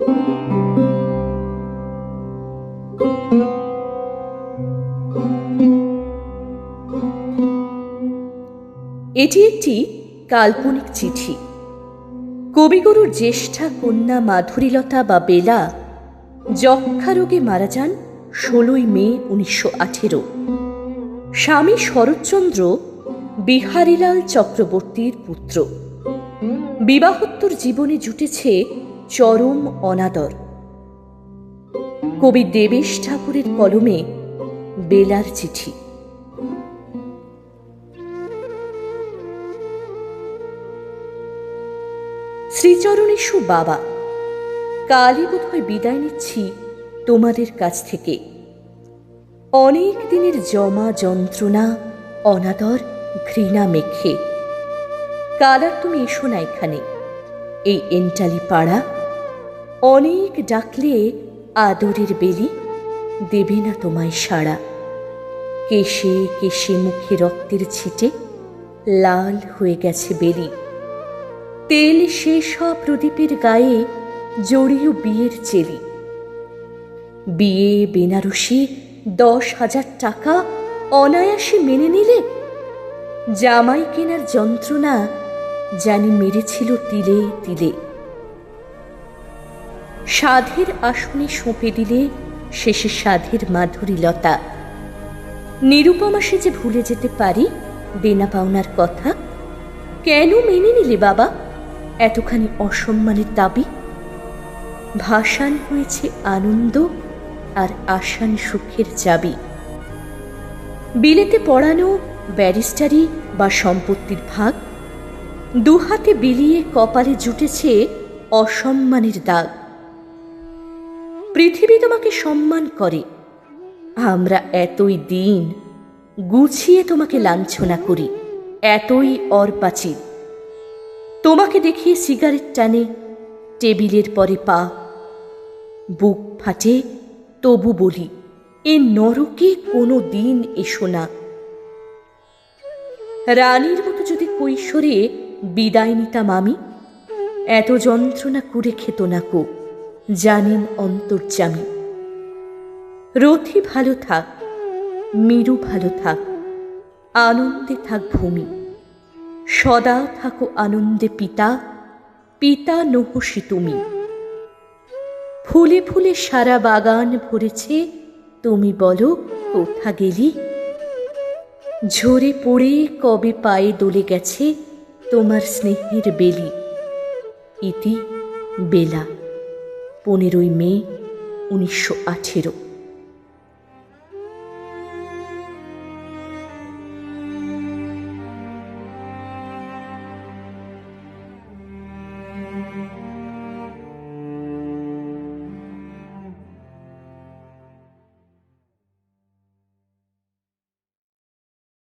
এটি একটি কাল্পনিক চিঠি। কবিগুরুর জ্যেষ্ঠা কন্যা মাধুরীলতা বা বেলা যক্ষা রোগে মারা যান ষোলোই মে উনিশশো আঠেরো। স্বামী শরৎচন্দ্র বিহারীলাল চক্রবর্তীর পুত্র। বিবাহোত্তর জীবনে জুটেছে চরম অনাদর। কবি দেবেশ ঠাকুরের কলমে বেলার চিঠি। শ্রীচরণেশু বাবা, কালই বোধহয় বিদায় নিচ্ছি তোমাদের কাছ থেকে। অনেক দিনের জমা যন্ত্রণা, অনাদর, ঘৃণা মেখে। কাল আর তুমি এসো না এখানে, এই এন্টালি পাড়া। অনেক ডাকলে আদরের বেলি, দেবে না তোমায় সাড়া। কেশে কেশে মুখে রক্তের ছিটে লাল হয়ে গেছে বেলি। তেল শেষ প্রদীপের গায়ে জড়িয়ে বিয়ের চেলি। বিয়ে বেনারসি দশ হাজার টাকা অনায়াসে মেনে নিলে জামাই কেনার যন্ত্রণা জানি মেরেছিল তিলে তিলে। সাধের আসনে সঁপে দিলে শেষে সাধের মাধুরী লতা নিরুপমা সে যে ভুলে যেতে পারি দেনা পাওনার কথা, কেন মেনে নিলে বাবা এতখানি অসম্মানের দাবি? ভাসান হয়েছে আনন্দ আর আসান সুখের চাবি। বিলেতে পড়ানো ব্যারিস্টারি বা সম্পত্তির ভাগ, দুহাতে বিলিয়ে কপালে জুটেছে অসম্মানের দাগ। পৃথিবী তোমাকে সম্মান করে। আমরা এতই দিন, গুছিয়ে তোমাকে লাঞ্ছনা করি, এতই অর্পাচিত তোমাকে দেখিয়ে সিগারেট টানে, টেবিলের পরে পা, বুক ফাটে, তবু বলি, এ নরকে কোনো দিন এসো না। রানীর মতো যদি কৈশোরে বিদায় নিতাম আমি, এত যন্ত্রণা করে খেত না কো। জানেন অন্তর্জামী রথি ভালো থাক, মিরু ভালো থাক, আনন্দে থাক ভূমি। সদা থাকো আনন্দে পিতা পিতা নহসি তুমি। ফুলে ফুলে সারা বাগান ভরেছে, তুমি বলো কোথা গেলি? ঝরে পড়ে কবে পায়ে দোলে গেছে তোমার স্নেহের বেলি? ইতি বেলা। পনেরোই মে উনিশশো আঠেরো।